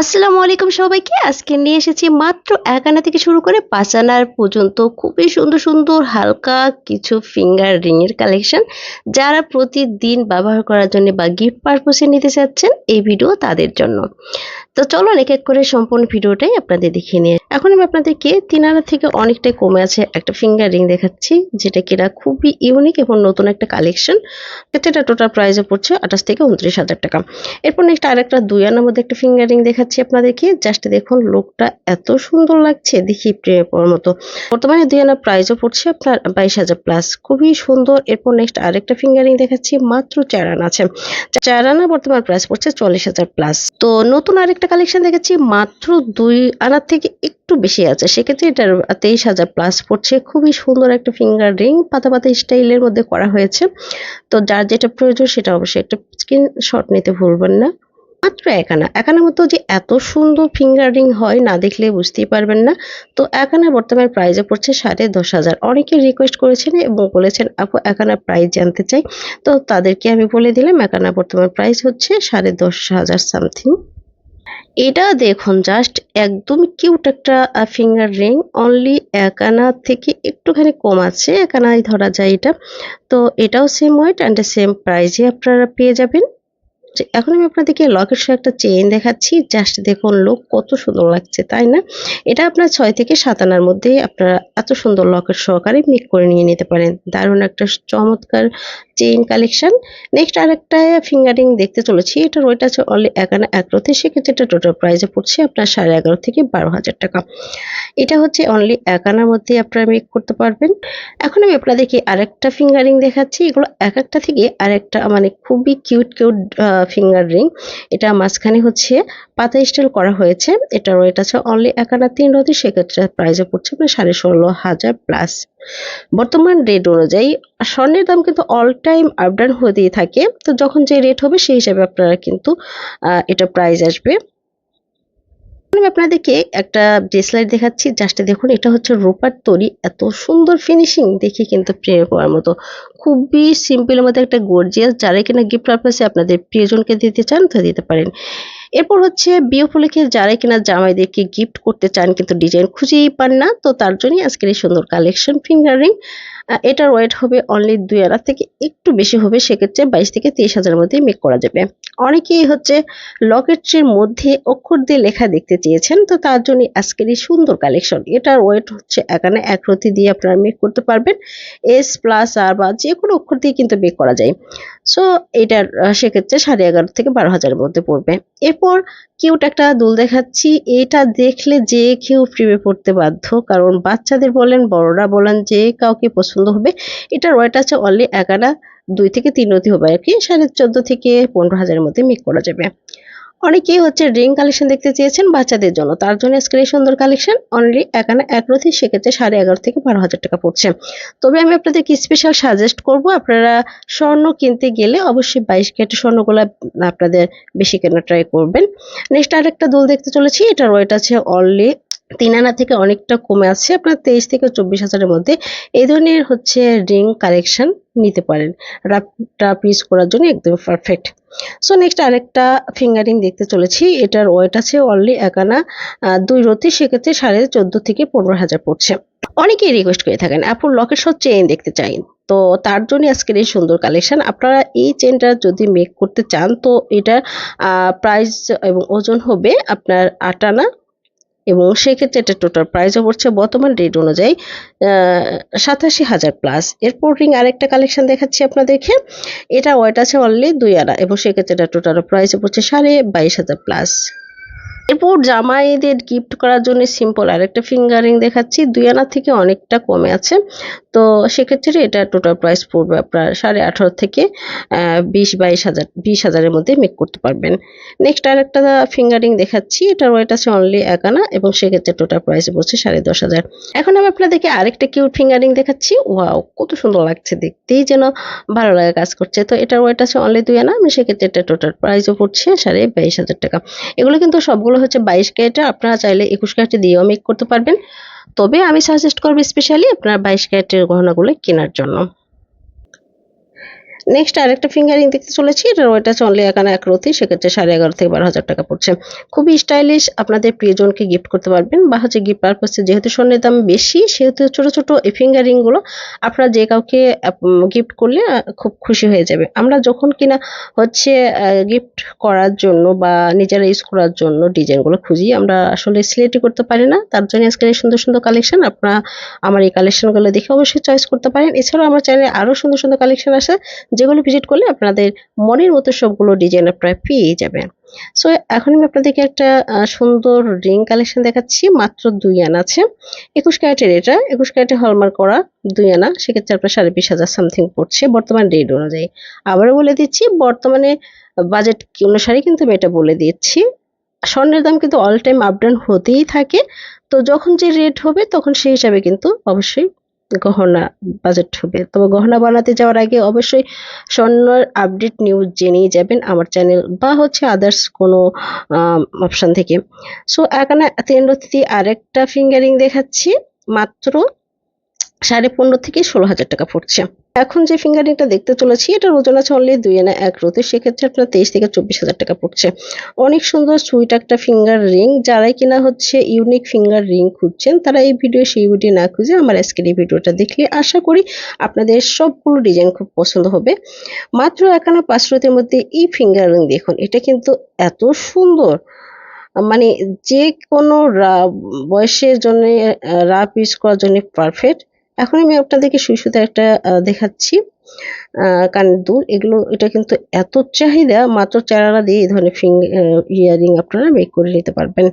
আসসালামু আলাইকুম সবাইকে। আজকে নিয়ে এসেছি মাত্র এক আনা থেকে শুরু করে পাঁচ আনার পর্যন্ত খুবই সুন্দর সুন্দর, হালকা কিছু ফিঙ্গার রিংয়ের কালেকশন যারা প্রতিদিন ব্যবহার করার জন্য বা গিফট পারপোসে নিতে চাচ্ছেন এই ভিডিও তাদের জন্য। তো চলুন এক এক করে সম্পূর্ণ ভিডিওটাই আপনাদের দেখিয়ে নিয়ে এখন আমি আপনাদেরকে তিন আনা থেকে অনেকটাই কমে আছে একটা ফিঙ্গার রিং দেখাচ্ছি, যেটা কিনা খুবই ইউনিক এবং নতুন একটা কালেকশন এটা টোটাল প্রাইসে পড়ছে আঠাশ থেকে উনত্রিশ হাজার টাকা। এরপর নেক্সট আরেকটা দুই আনার মধ্যে একটা ফিঙ্গার রিং দেখাচ্ছি আপনাদেরকে। জাস্ট দেখুন লোকটা এত সুন্দর লাগছে, দেখি প্রেমে পড়ার মতো। বর্তমানে দুই আনার প্রাইসও পড়ছে আপনার বাইশ হাজার প্লাস খুবই সুন্দর। এরপর নেক্সট আরেকটা ফিঙ্গার রিং দেখাচ্ছি, মাত্র চার আনা আছে। চার আনা বর্তমান প্রাইস পড়ছে চল্লিশ হাজার প্লাস তো নতুন আরেকটা কালেকশন দেখাচ্ছি মাত্র দুই আনার থেকে একটু বেশি আছে। সেক্ষেত্রে এটার তেইশ হাজার প্লাস পড়ছে। খুবই সুন্দর একটা ফিঙ্গার রিং পাতা পাতা স্টাইলের মধ্যে করা হয়েছে। তো যার যেটা প্রয়োজন সেটা অবশ্যই একটা স্ক্রিনশট নিতে ভুলবেন না। মাত্র একানা একানার মতো যে এত সুন্দর ফিঙ্গার রিং হয়, না দেখলে বুঝতেই পারবেন না। তো একানা বর্তমান প্রাইজে পড়ছে সাড়ে দশ হাজার। অনেকে রিকোয়েস্ট করেছেন এবং বলেছেন, আপু একানা প্রাইস জানতে চাই। তো তাদেরকে আমি বলে দিলাম একানা বর্তমান প্রাইস হচ্ছে সাড়ে দশ হাজার সামথিং এটা দেখুন জাস্ট একদম কিউট একটা ফিঙ্গার রিং অনলি এক আনা থেকে একটুখানি কম আছে এক ধরা যায় এটা। তো এটাও সেম ওয়েট অ্যান্ড সেম প্রাইসে আপনারা পেয়ে যাবেন। এখন আমি আপনাদেরকে লকের সহ একটা চেইন দেখাচ্ছি। জাস্ট দেখুন লোক কত সুন্দর লাগছে, তাই না? এটা আপনার ছয় থেকে সাত আনার মধ্যেই আপনারা এত সুন্দর লকের সহকারে মেক করে নিয়ে নিতে পারেন। দারুণ একটা চমৎকার চেইন কালেকশন নেক্সট আরেকটা ফিঙ্গারিং দেখতে চলেছি। এটার ওইটা আছে অনলি এক আনা এক রথে সেক্ষেত্রে এটা টোটাল প্রাইসে পড়ছে আপনার সাড়ে এগারো থেকে বারো হাজার টাকা। এটা হচ্ছে অনলি এক আনার মধ্যেই আপনারা মেক করতে পারবেন। এখন আমি আপনাদেরকে আরেকটা ফিঙ্গারিং দেখাচ্ছি। এগুলো এক একটা থেকে আরেকটা মানে খুবই কিউট কিউট ফিঙ্গার রিং এটা মাঝখানে হচ্ছে পাতা স্টাইল করা হয়েছে। এটা রেট আছে অনলি এক আনা তিন রতি। সেক্ষেত্রে প্রাইসে পড়ছে আপনার সাড়ে ষোলো হাজার প্লাস বর্তমান রেট অনুযায়ী স্বর্ণের দাম কিন্তু অল টাইম আপডাউন হতেই থাকে। তো যখন যে রেট হবে সেই হিসাবে আপনারা কিন্তু এটা প্রাইস আসবে। আমি আপনাদেরকে একটা ব্রেসলেট দেখাচ্ছি। জাস্ট দেখুন, এটা হচ্ছে রোপার তৈরি। এত সুন্দর ফিনিশিং দেখে কিন্তু প্রেমে পড়ার মতো। খুবই সিম্পলের মধ্যে একটা গর্জিয়াস যারা কিনা গিফট পারপাসে আপনাদের প্রিয়জনকে দিতে চান, তো দিতে পারেন। এরপর হচ্ছে বিয়ে উপলক্ষে যারা কিনা জামাইদেরকে গিফট করতে চান, কিন্তু ডিজাইন খুঁজেই পান না, তো তার জন্যই আজকের এই সুন্দর কালেকশন ফিঙ্গারিং এটার ওয়েট হবে অনলি দুই আড়া থেকে একটু বেশি হবে, সেক্ষেত্রে বাইশ থেকে তেইশ হাজারের মধ্যে মেক করা যাবে। অনেকেই হচ্ছে লকেটটির মধ্যে অক্ষর দিয়ে লেখা দেখতে চেয়েছেন, তো তার জন্য আজকের এই সুন্দর কালেকশন এটার ওয়েট হচ্ছে এখানে এক রতি দিয়ে আপনারা মেক করতে পারবেন। এস প্লাস আর বা যে কোনো অক্ষর দিয়ে কিন্তু মেক করা যায়। সো এটার সেক্ষেত্রে সাড়ে এগারো থেকে বারো হাজারের মধ্যে পড়বে। এরপর কিউট একটা দুল দেখাচ্ছি। এটা দেখলে যে কেউ প্রেমে পড়তে বাধ্য, কারণ বাচ্চাদের বলেন, বড়রা বলেন, যে কাউকে পছন্দ হবে। এটার ওয়েট আছে অনলি এগারা, দুই থেকে তিন রতি হবে আর কি। সাড়ে চোদ্দ থেকে পনেরো হাজারের মধ্যে মেক করা যাবে। অনেকেই হচ্ছে রিং কালেকশন দেখতে চেয়েছেন বাচ্চাদের জন্য। তার জন্য এই সুন্দর কালেকশন অনলি একানা এক রথি সেক্ষেত্রে সাড়ে এগারো থেকে বারো হাজার টাকা পড়ছে। তবে আমি আপনাদেরকে স্পেশাল সাজেস্ট করব, আপনারা স্বর্ণ কিনতে গেলে অবশ্যই বাইশ ক্যারেটের স্বর্ণগুলো আপনাদের বেশি কেনা ট্রাই করবেন। নেক্সট আরেকটা দোল দেখতে চলেছি এটার ওয়েট আছে অনলি তিন আনা থেকে অনেকটা কমে আসছে আপনার তেইশ থেকে চব্বিশ হাজারের মধ্যে এই ধরনের হচ্ছে রিং কালেকশন নিতে পারেন। রাফটা পিস করার জন্য একদম পারফেক্ট। সো নেক্সট আরেকটা ফিঙ্গারিং দেখতে চলেছি। এটার ওয়েট আছে অনলি একানা দুই রতি, সেক্ষেত্রে সাড়ে চোদ্দ থেকে পনেরো হাজার পড়ছে। অনেকেই রিকোয়েস্ট করে থাকেন আপুর লকের সব চেইন দেখতে চাই। তো তার জন্য আজকের এই সুন্দর কালেকশন। আপনারা এই চেনটা যদি মেক করতে চান, তো এটার প্রাইস এবং ওজন হবে আপনার আট আনা এবং সেক্ষেত্রে এটা টোটাল প্রাইসও পড়ছে বর্তমান রেট অনুযায়ী সাতাশি হাজার প্লাস এরপর রিং আরেকটা কালেকশন দেখাচ্ছি আপনাদেরকে। এটা ওয়েট আছে অনলি দুই আনা এবং সেক্ষেত্রে এটা টোটাল প্রাইসও পড়ছে সাড়ে বাইশ হাজার প্লাস এরপর জামাইদের গিফট করার জন্য সিম্পল আরেকটা ফিঙ্গারিং দেখাচ্ছি। দুই আনা থেকে অনেকটা কমে আছে। তো সেক্ষেত্রে এটা টোটাল প্রাইস পড়বে আপনার সাড়ে আঠারো থেকে বিশ, বাইশ হাজার, বিশ হাজারের মধ্যে মেক করতে পারবেন। নেক্সট আরেকটা ফিঙ্গারিং দেখাচ্ছি। এটার ওয়েট আছে অনলি এক আনা এবং সেক্ষেত্রে টোটাল প্রাইস পড়ছে সাড়ে দশ হাজার। এখন আমি আপনাদেরকে আরেকটা কিউট ফিঙ্গারিং দেখাচ্ছি। ওয়াও কত সুন্দর লাগছে দেখতেই যেন ভালো লাগে কাজ করছে। তো এটার ওয়েট আছে অনলি দুই আনা সেক্ষেত্রে এটা টোটাল প্রাইসও পড়ছে সাড়ে বাইশ হাজার টাকা। এগুলো কিন্তু সবগুলো হচ্ছে বাইশ ক্যারেটের আপনারা চাইলে একুশ ক্যারেটে দিয়েও মেক করতে পারবেন। তবে আমি সাজেস্ট করব স্পেশালি আপনার বাইশ ক্যারেটের গহনাগুলো কেনার জন্য। নেক্সট আরেকটা ফিঙ্গারিং দেখতে চলেছি। এটার ওয়েট অনলি এখানে এক রতি, সেক্ষেত্রে সাড়ে এগারো থেকে বারো হাজার টাকা পড়ছে। খুবই স্টাইলিশ আপনাদের প্রিয়জনকে গিফট করতে পারবেন। বা হচ্ছে গিফট পারপাসে যেহেতু স্বর্ণের দাম বেশি, সেহেতু ছোট ছোট এই ফিঙ্গারিংগুলো আপনারা যে কাউকে গিফট করলে খুব খুশি হয়ে যাবে। আমরা যখন কিনা হচ্ছে গিফট করার জন্য বা নিজেরা ইউজ করার জন্য ডিজাইনগুলো খুঁজি, আমরা আসলে সিলেক্টই করতে পারি না। তার জন্য আজকের এই সুন্দর সুন্দর কালেকশন আপনারা আমার এই কালেকশনগুলো দেখে অবশ্যই চয়েস করতে পারেন। এছাড়াও আমার চ্যানেলে আরও সুন্দর সুন্দর কালেকশন আছে যেগুলো ভিজিট করলে আপনাদের মনের মতো সবগুলো ডিজাইন আপনারা পেয়ে যাবেন। সো এখন আমি আপনাদেরকে একটা সুন্দর রিং কালেকশন দেখাচ্ছি, মাত্র দুই আনা আছে। একুশ ক্যারেটের এটা, একুশ ক্যারেটে হলমার্ক করা দুই আনা, সেক্ষেত্রে আপনার সাড়ে বিশ হাজার সামথিং পড়ছে বর্তমান রেট অনুযায়ী। আবারও বলে দিচ্ছি, বর্তমানে বাজেট অনুসারে কিন্তু আমি এটা বলে দিচ্ছি। স্বর্ণের দাম কিন্তু অল টাইম আপ ডাউন হতেই থাকে। তো যখন যে রেট হবে, তখন সেই হিসাবে কিন্তু অবশ্যই গহনা বাজেট হবে। তবে গহনা বানাতে যাওয়ার আগে অবশ্যই স্বর্ণের আপডেট নিউজ জেনেই যাবেন আমার চ্যানেল বা হচ্ছে আদার্স কোনো অপশান থেকে। সো এখানে তিন আরেকটা ফিঙ্গারিং দেখাচ্ছি। মাত্র সাড়ে পনেরো থেকে ষোলো হাজার টাকা পড়ছে। এখন যে ফিঙ্গার ফিঙ্গারিংটা দেখতে চলেছি, এটা ওজন আছে অনলি দুই আনা এক রোতে, সেক্ষেত্রে আপনার তেইশ থেকে চব্বিশ হাজার টাকা পড়ছে। অনেক সুন্দর সুইট একটা ফিঙ্গার রিং যারাই কিনা হচ্ছে ইউনিক ফিঙ্গার রিং খুঁজছেন, তারা এই ভিডিও সেই ভিডিও না খুঁজে আমার আজকের এই ভিডিওটা দেখলে আশা করি আপনাদের সবগুলো ডিজাইন খুব পছন্দ হবে। মাত্র এখানে পাঁচ রোতের মধ্যে এই ফিঙ্গার রিং দেখুন, এটা কিন্তু এত সুন্দর। মানে যে কোনো বয়সের জন্য রাপ ইউজ করার জন্য পারফেক্ট এখন আমি আপনাদেরকে সুই একটা দেখাচ্ছি কানের দুল। এগুলো, এটা কিন্তু এত চাহিদা, মাত্র চারা দিয়ে এই ধরনের ফিং ইয়ারিং আপনারা মেক করে নিতে পারবেন।